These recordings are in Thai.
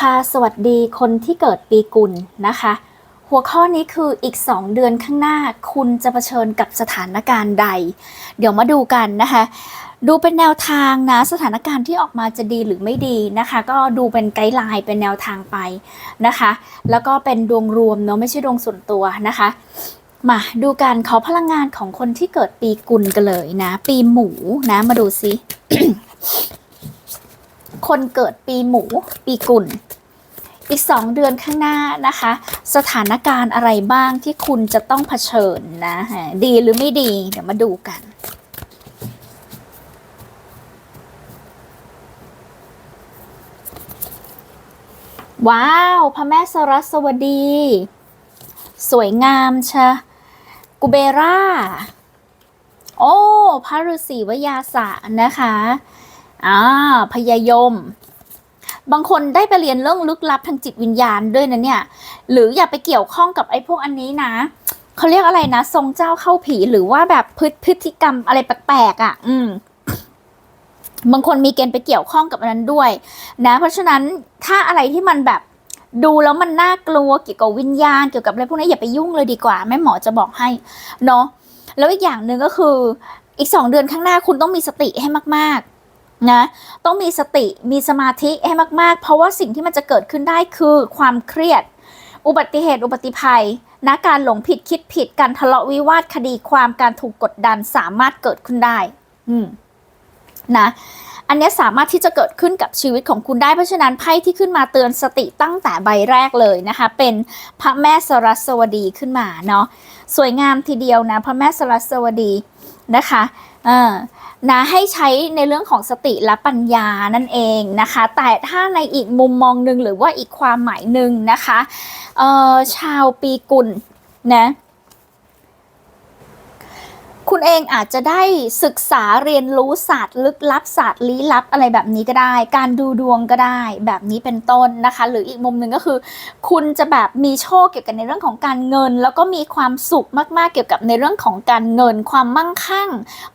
ค่ะสวัสดีคนที่เกิดปีกุลนะคะ หัวข้อนี้คืออีก 2 เดือนข้างหน้าคุณจะเผชิญกับสถานการณ์ใด เดี๋ยวมาดูกันนะคะ ดูเป็นแนวทางนะสถานการณ์ที่ออกมาจะดีหรือไม่ดีนะคะ ก็ดูเป็นไกด์ไลน์เป็นแนวทางไปนะคะ แล้วก็เป็นดวงรวมเนาะไม่ใช่ดวงส่วนตัวนะคะ มาดูกันขอพลังงานของคนที่เกิดปีกุลกันเลยนะ ปีหมูนะมาดูซิ คนเกิดปีหมู ปีกุลอีกสองเดือนข้างหน้านะคะ สถานการณ์อะไรบ้างที่คุณจะต้องเผชิญนะฮะดีหรือไม่ดี เดี๋ยวมาดูกันว้าว พระแม่สรัสวดี สวยงามชะ กุเบรา โอ้ พระฤาษีวยาสะนะคะ อ่าพยายม บางคนได้ไปเรียนเรื่องลึกลับทางจิตวิญญาณด้วยนะเนี่ย หรืออย่าไปเกี่ยวข้องกับไอ้พวกอันนี้นะเขาเรียกอะไรนะ ทรงเจ้าเข้าผีหรือว่าแบบพฤติกรรมอะไรแปลกๆอะ่ะ อืมบางคนมีเกณฑ์ไปเกี่ยวข้องกับอันนั้นด้วย นะ เพราะฉะนั้นถ้าอะไรที่มันแบบดูแล้วมันน่ากลัวเกี่ยวกับวิญญาณเกี่ยวกับอะไรพวกนี้อย่าไปยุ่งเลยดีกว่าแม่หมอจะบอกให้เนาะแล้วอีกอย่างหนึ่งก็คือ อีกสองเดือนข้างหน้าคุณต้องมีสติให้มาก ๆ นะต้องมีสติมีสมาธิให้มาก ๆ เพราะว่าสิ่งที่มันจะเกิดขึ้นได้คือความเครียด อุบัติเหตุ อุบัติภัยนะการหลงผิดคิดผิดการทะเลาะวิวาทคดีความการถูกกดดันสามารถเกิดขึ้นได้ อืมนะอันนี้สามารถที่จะเกิดขึ้นกับชีวิตของคุณได้เพราะฉะนั้นไพ่ที่ขึ้นมาเตือนสติตั้งแต่ใบแรกเลยนะคะ เป็นพระแม่สรัสวดีขึ้นมาเนาะสวยงามทีเดียวนะ พระแม่สรัสวดีนะคะ เออ นะให้ใช้ในเรื่องของสติและปัญญานั่นเองนะคะ แต่ถ้าในอีกมุมมองหนึ่งหรือว่าอีกความหมายหนึ่งนะคะชาวปีกุลนะ คุณเองอาจจะได้ศึกษาเรียนรู้ศาสตร์ลึกลับศาสตร์ลี้ลับอะไรแบบนี้ก็ได้ การดูดวงก็ได้แบบนี้เป็นต้นนะคะ หรืออีกมุมหนึ่งก็คือ คุณจะแบบมีโชคเกี่ยวกับในเรื่องของการเงิน แล้วก็มีความสุขมากๆเกี่ยวกับในเรื่องของการเงิน ความมั่งคั่ง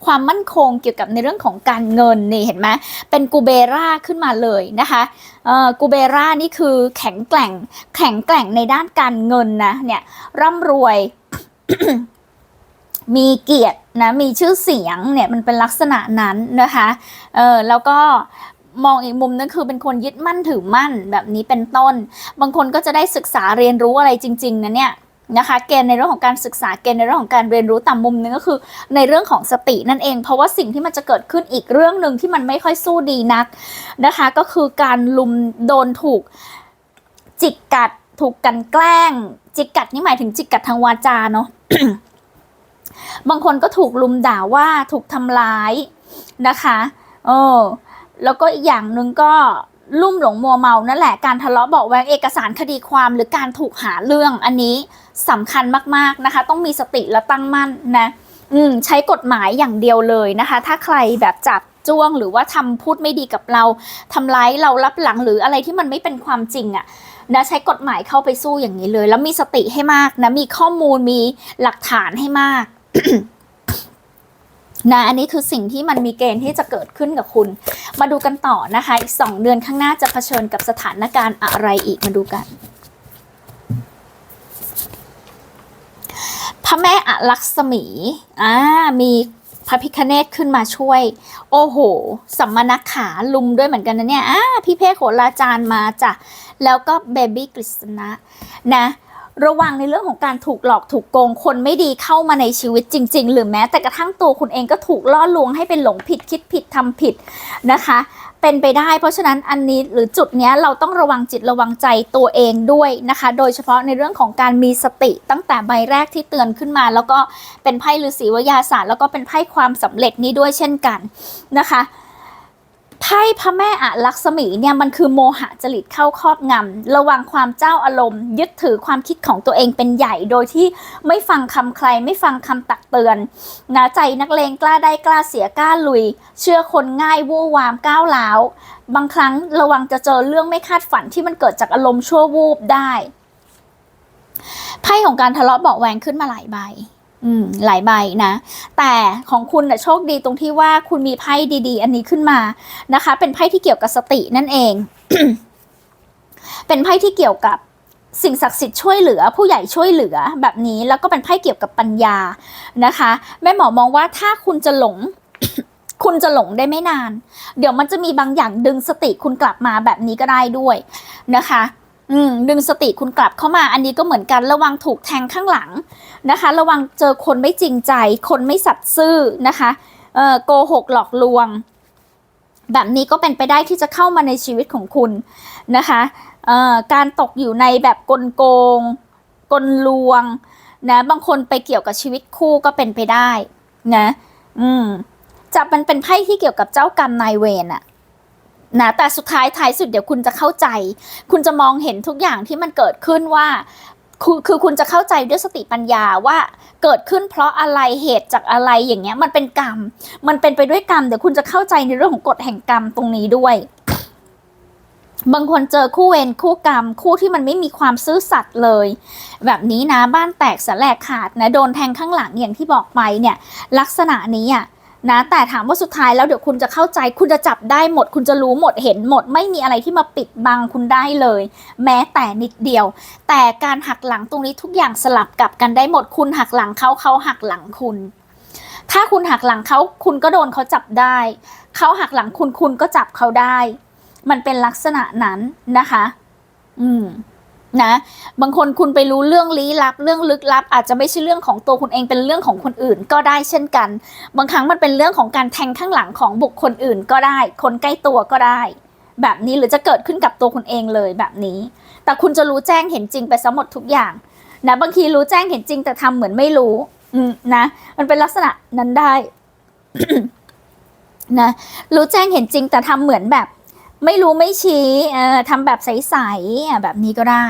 ความมั่นคงเกี่ยวกับในเรื่องของการเงินนี่เห็นไหมเป็นกูเบราขึ้นมาเลยนะคะเออกูเบรานี่คือแข็งแกร่งแข็งแกร่งในด้านการเงินนะเนี่ยร่ำรวยมีเกียรติ นะมีชื่อเสียงเนี่ยมันเป็นลักษณะนั้นนะคะเออแล้วก็มองอีกมุมนึงคือเป็นคนยึดมั่นถือมั่นแบบนี้เป็นต้น บางคนก็จะได้ศึกษาเรียนรู้อะไรจริง ๆนะเนี่ยนะคะเกณฑ์ในเรื่องของการศึกษาเกณฑ์ในเรื่องของการเรียนรู้ตามมุมนึงก็คือ ในเรื่องของสตินั่นเอง เพราะว่าสิ่งที่มันจะเกิดขึ้นอีกเรื่องหนึ่งที่มันไม่ค่อยสู้ดีนักนะคะ ก็คือการลุมโดนถูกจิกกัด ถูกกันแกล้ง จิกกัดนี่หมายถึงจิกกัดทางวาจาเนาะ บางคนก็ถูกลุมด่าว่าถูกทำร้ายนะคะเออแล้วก็อีกอย่างหนึ่งก็ลุ่มหลงมัวเมานั่นแหละการทะเลาะเบาแวงเอกสารคดีความหรือการถูกหาเรื่องอันนี้สำคัญมากๆนะคะ ต้องมีสติและตั้งมั่นนะอืมใช้กฎหมายอย่างเดียวเลยนะคะ ถ้าใครแบบจับจ้วงหรือว่าทำพูดไม่ดีกับเราทำร้ายเรารับหลังหรืออะไรที่มันไม่เป็นความจริงอะนะใช้กฎหมายเข้าไปสู้อย่างนี้เลย แล้วมีสติให้มากนะมีข้อมูลมีหลักฐานให้มาก นะอันนี้คือสิ่งที่มันมีเกณฑ์ที่จะเกิดขึ้นกับคุณ มาดูกันต่อนะคะอีก2เดือนข้างหน้าจะเผชิญกับสถานการณ์อะไรอีกมาดูกันพระแม่อลักษมีอ่ามีพระพิคเนตขึ้นมาช่วย โอ้โหสัมมนักขาลุมด้วยเหมือนกันนะเนี่ยอ่าพี่เพศโหราจารย์มาจ้ะแล้วก็เบบี้กฤษณะนะ ระวังในเรื่องของการถูกหลอกถูกโกงคนไม่ดีเข้ามาในชีวิตจริง ๆ หรือแม้แต่กระทั่งตัวคุณเองก็ถูกล่อลวงให้เป็นหลงผิดคิดผิดทำผิดนะคะเป็นไปได้ เพราะฉะนั้นอันนี้หรือจุดนี้เราต้องระวังจิตระวังใจตัวเองด้วยนะคะ โดยเฉพาะในเรื่องของการมีสติตั้งแต่ใบแรกที่เตือนขึ้นมา แล้วก็เป็นไพ่ฤาษีวิยาศาสตร์แล้วก็เป็นไพ่ความสำเร็จนี้ด้วยเช่นกันนะคะ ไพ่พระแม่อะลักษมีเนี่ยมันคือโมหะจริตเข้าครอบงำระวังความเจ้าอารมณ์ ยึดถือความคิดของตัวเองเป็นใหญ่โดยที่ไม่ฟังคำใคร ไม่ฟังคำตักเตือนนะใจนักเลงกล้าได้กล้าเสียกล้าลุย เชื่อคนง่ายวู่วามก้าวร้าวบางครั้งระวังจะเจอเรื่องไม่คาดฝันที่มันเกิดจากอารมณ์ชั่ววูบได้ไพ่ของการทะเลาะเบาะแวงขึ้นมาหลายใบ อืมหลายใบนะ แต่ของคุณนะโชคดีตรงที่ว่าคุณมีไพ่ดีๆ อันนี้ขึ้นมานะคะ เป็นไพ่ที่เกี่ยวกับสตินั่นเอง เป็นไพ่ที่เกี่ยวกับสิ่งศักดิ์สิทธิ์ช่วยเหลือ ผู้ใหญ่ช่วยเหลือแบบนี้แล้วก็เป็นไพ่เกี่ยวกับปัญญานะคะ แม่หมอมองว่าถ้าคุณจะหลงคุณจะหลงได้ไม่นาน เดี๋ยวมันจะมีบางอย่างดึงสติคุณกลับมาแบบนี้ก็ได้ด้วยนะคะ อืมดึงสติคุณกลับเข้ามา อันนี้ก็เหมือนกันระวังถูกแทงข้างหลังนะคะ ระวังเจอคนไม่จริงใจ คนไม่สัตย์ซื่อนะคะเอ่อโกหกหลอกลวง แบบนี้ก็เป็นไปได้ที่จะเข้ามาในชีวิตของคุณนะคะเอ่อการตกอยู่ในแบบกลโกง กลลวงนะบางคนไปเกี่ยวกับชีวิตคู่ก็เป็นไปได้นะ อืมจะมันเป็นไพ่ที่เกี่ยวกับเจ้ากรรมนายเวรอะ นะแต่สุดท้ายท้ายสุดเดี๋ยวคุณจะเข้าใจ คุณจะมองเห็นทุกอย่างที่มันเกิดขึ้นว่าคือคือคุณจะเข้าใจด้วยสติปัญญาว่าเกิดขึ้นเพราะอะไรเหตุจากอะไรอย่างเงี้ย มันเป็นกรรม มันเป็นไปด้วยกรรมเดี๋ยวคุณจะเข้าใจในเรื่องของกฎแห่งกรรมตรงนี้ด้วย บางคนเจอคู่เวรคู่กรรม คู่ที่มันไม่มีความซื่อสัตย์เลย แบบนี้นะบ้านแตกสแลายขาดนะโดนแทงข้างหลังอย่างที่บอกไปเนี่ย ลักษณะนี้อะ นะแต่ถามว่าสุดท้ายแล้วเดี๋ยวคุณจะเข้าใจ คุณจะจับได้หมด คุณจะรู้หมดเห็นหมด ไม่มีอะไรที่มาปิดบังคุณได้เลย แม้แต่นิดเดียว แต่การหักหลังตรงนี้ทุกอย่างสลับกับกันได้หมด คุณหักหลังเขาเขาหักหลังคุณ ถ้าคุณหักหลังเขาคุณก็โดนเขาจับได้ เขาหักหลังคุณคุณก็จับเขาได้ มันเป็นลักษณะนั้นนะคะ อืม นะบางคนคุณไปรู้เรื่องลี้ลับ เรื่องลึกลับ อาจจะไม่ใช่เรื่องของตัวคุณเองเป็นเรื่องของคนอื่นก็ได้เช่นกัน บางครั้งมันเป็นเรื่องของการแทงข้างหลังของบุคคลอื่นก็ได้ คนใกล้ตัวก็ได้ แบบนี้หรือจะเกิดขึ้นกับตัวคุณเองเลยแบบนี้ แต่คุณจะรู้แจ้งเห็นจริงไปซะหมดทุกอย่างนะบางทีรู้แจ้งเห็นจริงแต่ทำเหมือนไม่รู้อืนะมันเป็นลักษณะนั้นได้นะรู้แจ้งเห็นจริงแต่ทำเหมือนแบบ ไม่รู้ไม่ชี้ทำแบบใสๆแบบนี้ก็ได้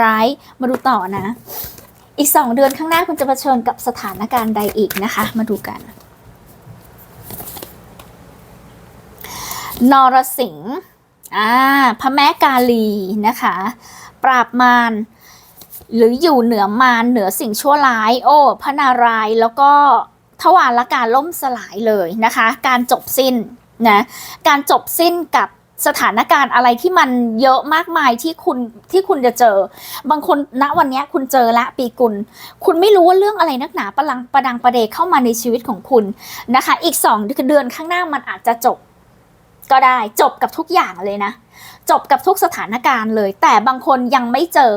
ร้ายมาดูต่อนะ อีกสองเดือนข้างหน้าคุณจะเผชิญกับสถานการณ์ใดอีกนะคะ มาดูกัน นรสิงห์อ่าพระแม่กาลีนะคะ ปราบมารหรืออยู่เหนือมารเหนือสิ่งชั่วร้าย โอ้พระนารายแล้วก็ทวารละการล่มสลายเลยนะคะ การจบสิ้น นะการจบสิ้นกับสถานการณ์อะไรที่มันเยอะมากมายที่คุณที่คุณจะเจอ บางคนณวันนี้คุณเจอละปีกุล คุณไม่รู้ว่าเรื่องอะไรนักหนาประลังประดังประเดเข้ามาในชีวิตของคุณนะคะ อีกสองเดือนข้างหน้ามันอาจจะจบ ก็ได้จบกับทุกอย่างเลยนะ จบกับทุกสถานการณ์เลย แต่บางคนยังไม่เจอ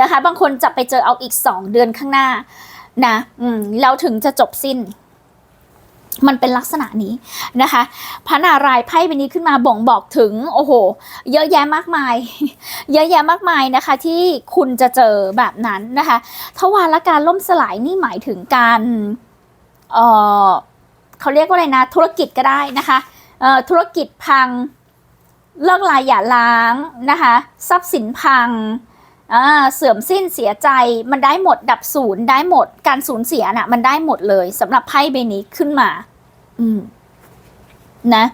นะคะ บางคนจะไปเจอเอาอีกสองเดือนข้างหน้านะ อืมแล้วถึงจะจบสิ้น มันเป็นลักษณะนี้นะคะ พระนารายณ์ไพ่ใบนี้ขึ้นมาบ่งบอกถึงโอ้โห เยอะแยะมากมาย เยอะแยะมากมายนะคะ ที่คุณจะเจอแบบนั้นนะคะทวารการล่มสลายนี่หมายถึงการเออเขาเรียกว่าอะไรนะ ธุรกิจก็ได้นะคะธุรกิจพังเลิกลายอย่าล้างนะคะ ทรัพย์สินพัง อ่าเสื่อมสิ้นเสียใจมันได้หมดดับศูนย์ได้หมด การสูญเสียน่ะ มันได้หมดเลยสำหรับไพ่ใบนี้ขึ้นมา อืม นะ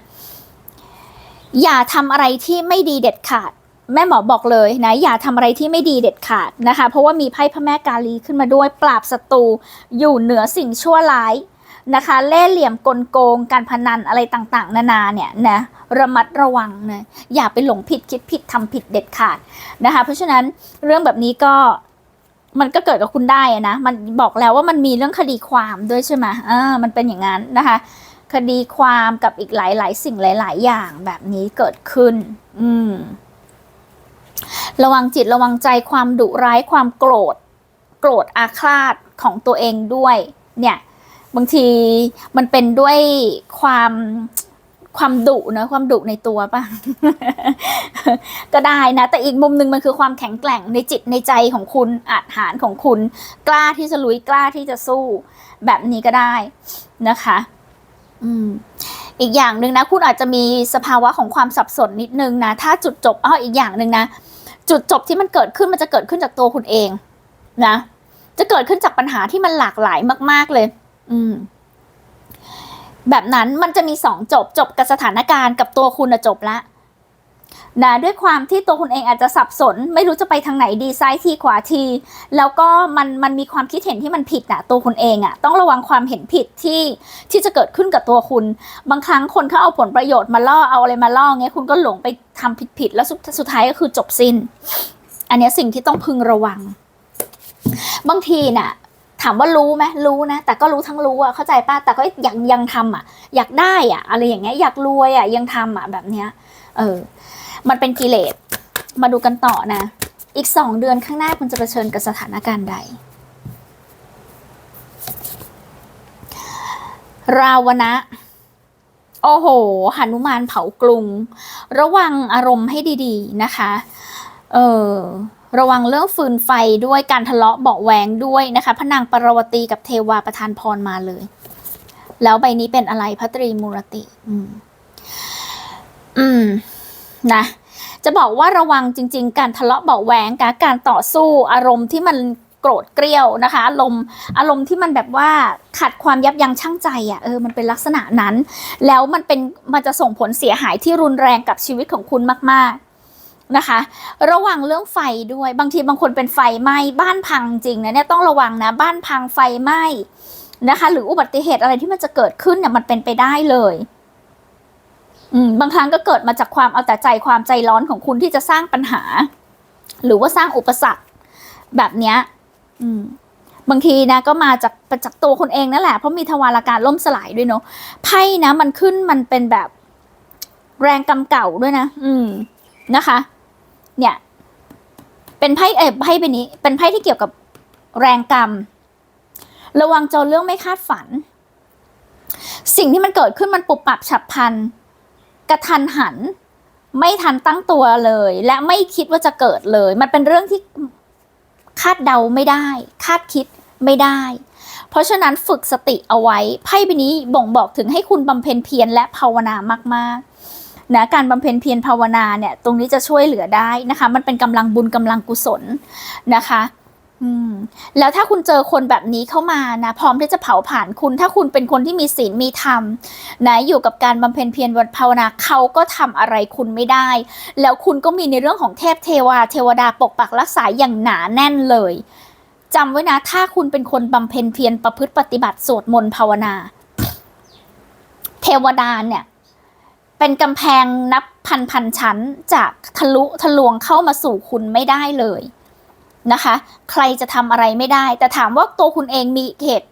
อย่าทำอะไรที่ไม่ดีเด็ดขาด แม่หมอบอกเลยนะ อย่าทำอะไรที่ไม่ดีเด็ดขาดนะคะ เพราะว่ามีไพ่พระแม่กาลีขึ้นมาด้วย ปราบศัตรูอยู่เหนือสิ่งชั่วร้าย นะคะเล่เหลี่ยมกลโกง การพนันอะไรต่างๆ นานาเนี่ยนะระมัดระวังนะอย่าไปหลงผิดคิดผิดทำผิดเด็ดขาดนะคะเพราะฉะนั้นเรื่องแบบนี้ก็มันก็เกิดกับคุณได้นะ มันบอกแล้วว่ามันมีเรื่องคดีความด้วยใช่ไหมอ่ามันเป็นอย่างนั้นนะคะ คดีความกับอีกหลาย ๆ สิ่งหลาย ๆ อย่างแบบนี้เกิดขึ้น อืม ระวังจิตระวังใจความดุร้ายความโกรธ โกรธอาฆาตของตัวเองด้วย เนี่ย บางทีมันเป็นด้วยความความดุนะความดุในตัวป่ะ ก็ได้นะ แต่อีกมุมหนึ่งมันคือความแข็งแกร่งในจิตในใจของคุณอาจหารของคุณ กล้าที่จะลุยกล้าที่จะสู้ แบบนี้ก็ได้นะคะ อืม อีกอย่างหนึ่งนะ คุณอาจจะมีสภาวะของความสับสนนิดนึงนะ ถ้าจุดจบอ้ออีกอย่างหนึ่งนะ จุดจบที่มันเกิดขึ้นมันจะเกิดขึ้นจากตัวคุณเอง นะ จะเกิดขึ้นจากปัญหาที่มันหลากหลายมาก ๆเลย อืม แบบนั้นมันจะมีสองจบจบกับสถานการณ์กับตัวคุณอะจบละนะด้วยความที่ตัวคุณเองอาจจะสับสน ไม่รู้จะไปทางไหนดีซ้ายทีขวาที แล้วก็มันมันมีความคิดเห็นที่มันผิดอะตัวคุณเองอะต้องระวังความเห็นผิดที่ที่จะเกิดขึ้นกับตัวคุณ บางครั้งคนเขาเอาผลประโยชน์มาล่อเอาอะไรมาล่อเงี้ยคุณก็หลงไปทำผิดผิดๆแล้วสุดสุดท้ายก็คือจบสิ้น อันนี้สิ่งที่ต้องพึงระวัง บางทีน่ะ ถามว่ารู้ไหมรู้นะ แต่ก็รู้ทั้งรู้อะเข้าใจป้ะแต่ก็ยังยังทำอะอยากได้อะอะไรอย่างเงี้ยอยากรวยอะยังทำอะแบบเนี้ย เออ มันเป็นกิเลสมาดูกันต่อนะ อีกสองเดือนข้างหน้าคุณจะเผชิญกับสถานการณ์ใด ราวนะ โอ้โหหนุมานเผากรุง ระวังอารมณ์ให้ดี ๆ นะคะ เออ ระวังเรื่องฟืนไฟด้วยการทะเลาะเบาะแวงด้วยนะคะพระนางปรวตีกับเทวาประทานพรมาเลย แล้วใบนี้เป็นอะไรพระตรีมูรติ อืม อืม นะจะบอกว่าระวังจริง ๆ การทะเลาะเบาแหวงการการต่อสู้อารมณ์ที่มันโกรธเกรี้ยวนะคะอารมณ์อารมณ์ที่มันแบบว่าขัดความยับยั้งชั่งใจอะ่ะเออมันเป็นลักษณะนั้น แล้วมันเป็นมันจะส่งผลเสียหายที่รุนแรงกับชีวิตของคุณมาก ๆ นะคะ ระวังเรื่องไฟด้วย บางทีบางคนเป็นไฟไหม้บ้านพังจริงนะเนี่ยต้องระวังนะบ้านพังไฟไหม้นะคะ หรืออุบัติเหตุอะไรที่มันจะเกิดขึ้นเนี่ยมันเป็นไปได้เลยอืมบางครั้งก็เกิดมาจากความเอาแต่ใจความใจร้อนของคุณที่จะสร้างปัญหา หรือว่าสร้างอุปสรรคแบบเนี้ยอืมบางทีนะก็มาจากจากตัวคนเองนั่นแหละเพราะมีทวารการล่มสลายด้วยเนาะไพ่นะมันขึ้นมันเป็นแบบแรงกำเก่าด้วยนะ อืมนะคะ เนี่ย เป็นไพ่เออไพ่ใบนี้ เป็นไพ่ที่เกี่ยวกับแรงกรรม ระวังเจอเรื่องไม่คาดฝัน สิ่งที่มันเกิดขึ้นมันปุบปับฉับพลันกระทันหัน ไม่ทันตั้งตัวเลย และไม่คิดว่าจะเกิดเลย มันเป็นเรื่องที่คาดเดาไม่ได้ คาดคิดไม่ได้ เพราะฉะนั้นฝึกสติเอาไว้ไพ่ใบนี้บ่งบอกถึงให้คุณบำเพ็ญเพียรและภาวนามาก ๆ นะการบำเพ็ญเพียรภาวนาเนี่ยตรงนี้จะช่วยเหลือได้นะคะ มันเป็นกำลังบุญกำลังกุศลนะคะอืมแล้วถ้าคุณเจอคนแบบนี้เข้ามานะพร้อมที่จะเผาผ่านคุณ ถ้าคุณเป็นคนที่มีศีลมีธรรมนะอยู่กับการบำเพ็ญเพียรวันภาวนาเขาก็ทำอะไรคุณไม่ได้ แล้วคุณก็มีในเรื่องของเทพเทวาเทวดาปกปักรักษาอย่างหนาแน่นเลยจำไว้นะ ถ้าคุณเป็นคนบำเพ็ญเพียรประพฤติปฏิบัติสวดมนต์ภาวนา เทวดาเนี่ย เป็นกำแพงนับพันพันชั้นจากทะลุทะลวงเข้ามาสู่คุณไม่ได้เลยนะคะ ใครจะทำอะไรไม่ได้ แต่ถามว่าตัวคุณเองมีเหตุ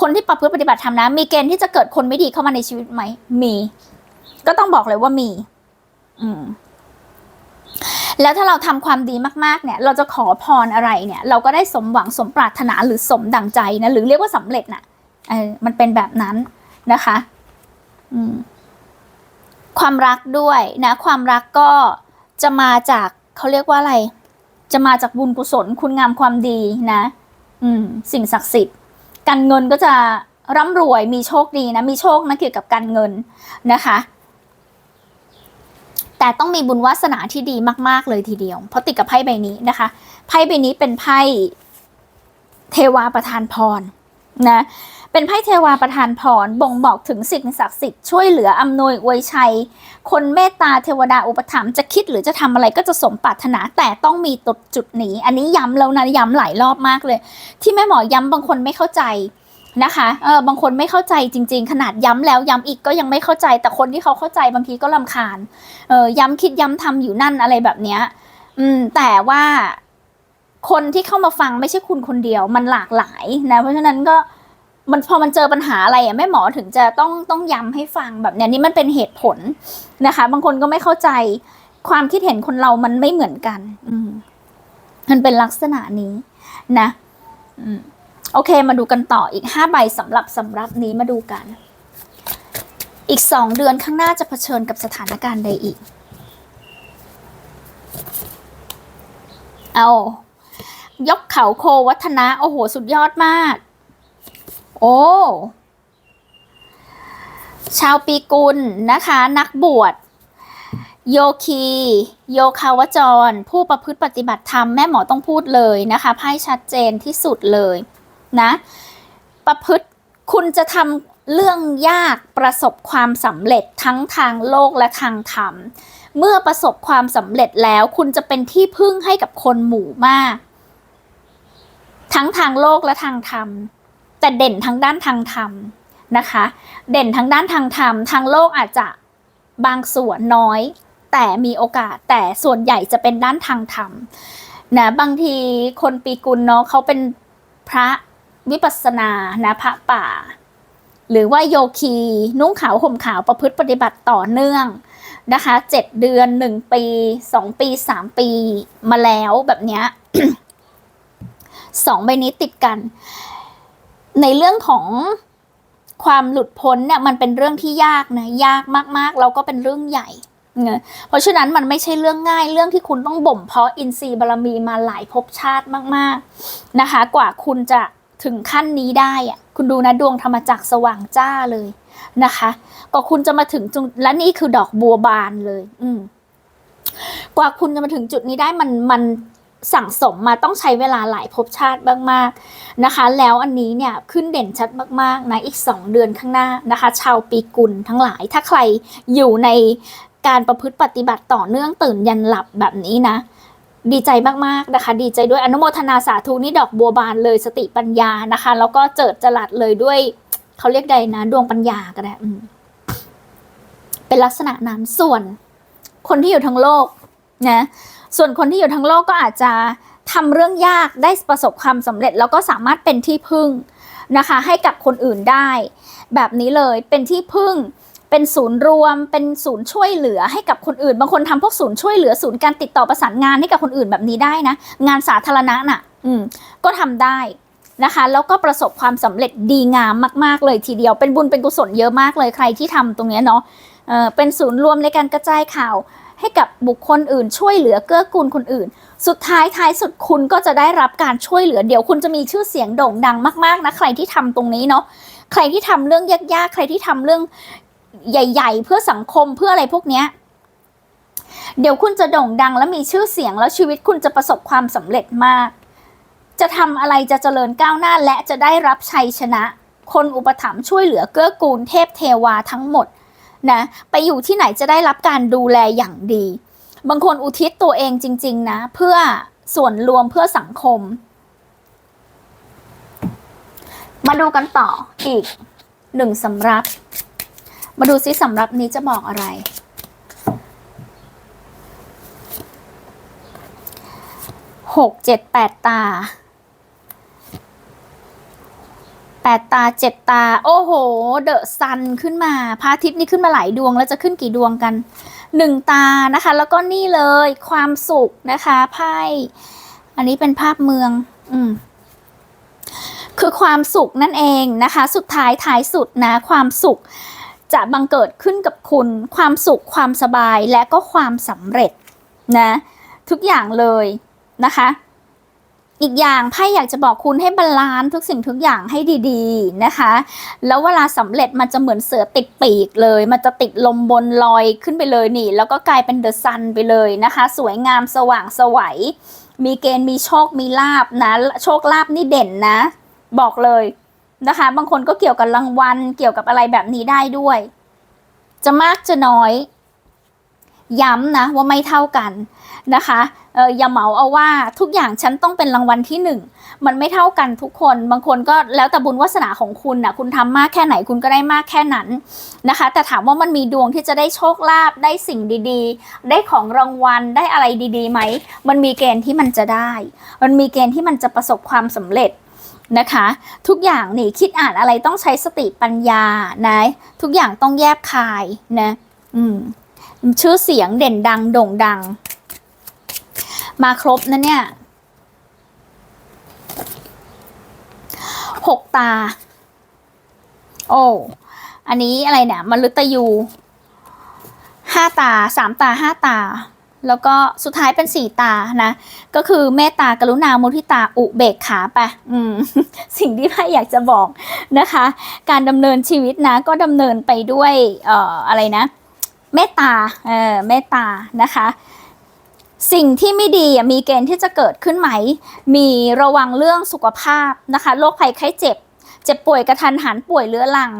คนที่ประพฤติปฏิบัติธรรมนะ มีเกณฑ์ที่จะเกิดคนไม่ดีเข้ามาในชีวิตไหม มี ก็ต้องบอกเลยว่ามี อืมแล้วถ้าเราทำความดีมากๆ เนี่ย เราจะขอพรอะไรเนี่ย เราก็ได้สมหวังสมปรารถนาหรือสมดังใจนะ หรือเรียกว่าสำเร็จน่ะ เออ มันเป็นแบบนั้นนะคะ อืม ความรักด้วยนะความรักก็จะมาจากเขาเรียกว่าอะไร จะมาจากบุญกุศลคุณงามความดีนะ อืม สิ่งศักดิ์สิทธิ์ การเงินก็จะร่ำรวยมีโชคดีนะ มีโชคนะเกี่ยวกับการเงินนะคะ แต่ต้องมีบุญวาสนาที่ดีมากๆเลยทีเดียว เพราะติดกับไพ่ใบนี้นะคะไพ่ใบนี้เป็นไพ่เทวาประทานพรนะ เป็นไพ่เทวาประทานพรบ่งบอกถึงสิ่งศักดิ์สิทธิ์ช่วยเหลืออำนวยอวยชัย คนเมตตาเทวดาอุปถัมภ์จะคิดหรือจะทำอะไรก็จะสมปรารถนาแต่ต้องมีตดจุดหนีอันนี้ย้ำแล้วนะย้ำหลายรอบมากเลย ที่แม่หมอย้ำบางคนไม่เข้าใจนะคะเออบางคนไม่เข้าใจจริง ๆ ขนาดย้ำแล้วย้ำอีกก็ยังไม่เข้าใจ แต่คนที่เขาเข้าใจบางทีก็ลำคาญเออย้ำคิดย้ำทำอยู่นั่นอะไรแบบเนี้ยอืมแต่ว่าคนที่เข้ามาฟังไม่ใช่คุณคนเดียวมันหลากหลายนะเพราะฉะนั้นก็ มันพอมันเจอปัญหาอะไรอะแม่หมอถึงจะต้องต้องย้ำให้ฟังแบบเนี้ยนี่มันเป็นเหตุผลนะคะ บางคนก็ไม่เข้าใจความคิดเห็นคนเรามันไม่เหมือนกัน อืมมันเป็นลักษณะนี้นะ อืมโอเค มาดูกันต่ออีกห้าใบสำหรับสำหรับนี้มาดูกัน อีกสองเดือนข้างหน้าจะเผชิญกับสถานการณ์ใดอีก เอายกเขาโควัฒนะ โอ้โห สุดยอดมาก โอ้ชาวปีกุลนะคะ นักบวชโยคี โยคาวจร ผู้ประพฤติปฏิบัติธรรมแม่หมอต้องพูดเลยนะคะไพ่ชัดเจนที่สุดเลยนะ ประพฤติคุณจะทำเรื่องยากประสบความสำเร็จทั้งทางโลกและทางธรรม เมื่อประสบความสำเร็จแล้ว คุณจะเป็นที่พึ่งให้กับคนหมู่มาก ทั้งทางโลกและทางธรรม แต่เด่นทางด้านทางธรรมนะคะ เด่นทางด้านทางธรรมทางโลกอาจจะบางส่วนน้อย แต่มีโอกาสแต่ส่วนใหญ่จะเป็นด้านทางธรรมนะบางทีคนปีกุลเนาะเขาเป็นพระวิปัสสนานะพระป่า หรือว่าโยคีนุ่งขาวห่มขาวประพฤติปฏิบัติต่อเนื่องนะคะเจ็ดเดือนหนึ่งปีสองปีสามปีมาแล้วแบบเนี้ยสองใบนี้ติดกัน ในเรื่องของความหลุดพ้นเนี่ยมันเป็นเรื่องที่ยากนะยากมากๆแล้วก็เป็นเรื่องใหญ่เนอะเพราะฉะนั้นมันไม่ใช่เรื่องง่ายเรื่องที่คุณต้องบ่มเพาะอินทรีย์บารมีมาหลายภพชาติมากๆนะคะ กว่าคุณจะถึงขั้นนี้ได้อะคุณดูนะดวงธรรมจักรสว่างจ้าเลยนะคะ ก็คุณจะมาถึงจุดและนี่คือดอกบัวบานเลย อืมกว่าคุณจะมาถึงจุดนี้ได้มันมัน สั่งสมมาต้องใช้เวลาหลายภพชาติมากๆนะคะ แล้วอันนี้เนี่ยขึ้นเด่นชัดมากๆนะอีก 2 เดือนข้างหน้านะคะ ชาวปีกุลทั้งหลาย ถ้าใครอยู่ในการประพฤติปฏิบัติต่อเนื่องตื่นยันหลับแบบนี้นะ ดีใจมากๆนะคะ ดีใจด้วยอนุโมทนาสาธุนี่ดอกบัวบานเลยสติปัญญานะคะ แล้วก็เจิดจรัสเลยด้วยเขาเรียกใดนะ ดวงปัญญาก็ได้เป็นลักษณะนั้นส่วนคนที่อยู่ทั้งโลกนะ ส่วนคนที่อยู่ทั้งโลกก็อาจจะทำเรื่องยากได้ประสบความสำเร็จ แล้วก็สามารถเป็นที่พึ่งนะคะ ให้กับคนอื่นได้ แบบนี้เลยเป็นที่พึ่ง เป็นศูนย์รวม เป็นศูนย์ช่วยเหลือให้กับคนอื่น บางคนทำพวกศูนย์ช่วยเหลือศูนย์การติดต่อประสานงานให้กับคนอื่นแบบนี้ได้นะ งานสาธารณะน่ะ อืมก็ทำได้นะคะแล้วก็ประสบความสำเร็จดีงามมาก ๆ เลยทีเดียวเป็นบุญเป็นกุศลเยอะมากเลยใครที่ทำตรงเนี้ยเนาะเออเป็นศูนย์รวมในการกระจายข่าว ให้กับบุคคลอื่น ช่วยเหลือเกื้อกูลคนอื่น สุดท้ายท้ายสุดคุณก็จะได้รับการช่วยเหลือ เดี๋ยวคุณจะมีชื่อเสียงโด่งดังมากๆนะใครที่ทำตรงนี้เนาะใครที่ทำเรื่องยากๆ ใครที่ทำเรื่องใหญ่ ๆ เพื่อสังคมเพื่ออะไรพวกเนี้ยเดี๋ยวคุณจะโด่งดังและมีชื่อเสียงแล้วชีวิตคุณจะประสบความสำเร็จมาก จะทำอะไรจะเจริญก้าวหน้าและจะได้รับชัยชนะ คนอุปถัมภ์ช่วยเหลือเกื้อกูลเทพเทวาทั้งหมด นะไปอยู่ที่ไหนจะได้รับการดูแลอย่างดี บางคนอุทิศตัวเองจริง ๆ นะ เพื่อส่วนรวมเพื่อสังคม มาดูกันต่ออีกหนึ่งสำรับ มาดูซิสำรับนี้จะบอกอะไรหกเจ็ดแปดตา แป ดตาเจ็ดตา โอ้โห เดอะซันขึ้นมาพระอาทิตย์นี่ขึ้นมาหลายดวงแล้วจะขึ้นกี่ดวงกันหนึ่งตานะคะ แล้วก็นี่เลยความสุขนะคะไพ่อันนี้เป็นภาพเมือง อืมคือความสุขนั่นเองนะคะ สุดท้ายท้ายสุดนะ ความสุขจะบังเกิดขึ้นกับคุณ ความสุขความสบายและก็ความสำเร็จนะ ทุกอย่างเลยนะคะ อีกอย่างไพ่อยากจะบอกคุณให้บาลานซ์ทุกสิ่งทุกอย่างให้ดีๆนะคะ แล้วเวลาสำเร็จมันจะเหมือนเสือติดปีกเลย มันจะติดลมบนลอยขึ้นไปเลยนี่ แล้วก็กลายเป็นเดอะซันไปเลยนะคะ สวยงามสว่างสวยมีเกณฑ์มีโชคมีลาบนะ โชคลาบนี่เด่นนะ บอกเลยนะคะ บางคนก็เกี่ยวกับรางวัลเกี่ยวกับอะไรแบบนี้ได้ด้วย จะมากจะน้อย ย้ำนะว่าไม่เท่ากัน นะคะเอออย่าเหมาเอาว่าทุกอย่างฉันต้องเป็นรางวัลที่หนึ่งมันไม่เท่ากันทุกคน บางคนก็แล้วแต่บุญวาสนาของคุณนะคุณทำมากแค่ไหนคุณก็ได้มากแค่นั้นนะคะ แต่ถามว่ามันมีดวงที่จะได้โชคลาภได้สิ่งดีๆ ได้ของรางวัลได้อะไรดีๆไหมมันมีเกณฑ์ที่มันจะได้ มันมีเกณฑ์ที่มันจะประสบความสำเร็จนะคะ ทุกอย่างนี่คิดอ่านอะไรต้องใช้สติปัญญานะทุกอย่างต้องแยบคายนะอืมชื่อเสียงเด่นดังโด่งดัง มาครบนะเนี่ยหกตา โอ้อันนี้อะไรเนี่ยมฤตยูห้าตาสามตาห้าตา แล้วก็สุดท้ายเป็นสี่ตานะ ก็คือเมตตากรุณามุทิตาอุเบกขาไปอืมสิ่งที่พ่อยากจะบอกนะคะ การดำเนินชีวิตนะ ก็ดำเนินไปด้วยเอ่ออะไรนะ เมตตาเออเมตตานะคะ สิ่งที่ไม่ดีมีเกณฑ์ที่จะเกิดขึ้นไหม มีระวังเรื่องสุขภาพนะคะโรคภัยไข้เจ็บ เจ็บป่วยกระทันหันป่วยเรื้อรัง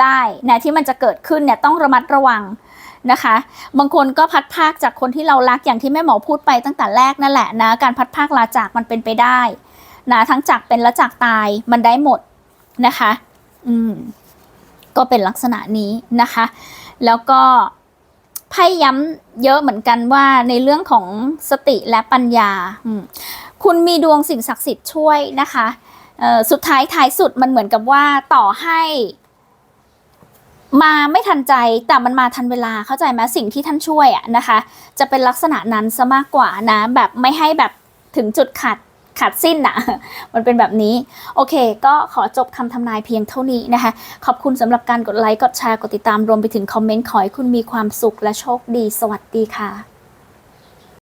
ได้นะที่มันจะเกิดขึ้นเนี่ยต้องระมัดระวังนะคะ บางคนก็พัดภาคจากคนที่เรารักอย่างที่แม่หมอพูดไปตั้งแต่แรกนั่นแหละนะการพัดภาคลาจากมันเป็นไปได้นะทั้งจากเป็นและจากตายมันได้หมดนะคะ อืมก็เป็นลักษณะนี้นะคะ แล้วก็ ไพ่ย้ำเยอะเหมือนกันว่าในเรื่องของสติและปัญญา คุณมีดวงสิ่งศักดิ์สิทธิ์ช่วยนะคะสุดท้ายท้ายสุดมันเหมือนกับว่าต่อให้มาไม่ทันใจแต่มันมาทันเวลาเข้าใจไหมสิ่งที่ท่านช่วยอะนะคะ จะเป็นลักษณะนั้นซะมากกว่านะแบบไม่ให้แบบถึงจุดขาด ขาดสิ้นอะมันเป็นแบบนี้ โอเค ก็ขอจบคำทำนายเพียงเท่านี้นะคะ ขอบคุณสำหรับการกดไลค์ กดแชร์ กดติดตาม รวมไปถึงคอมเมนต์ ขอให้คุณมีความสุขและโชคดี สวัสดีค่ะ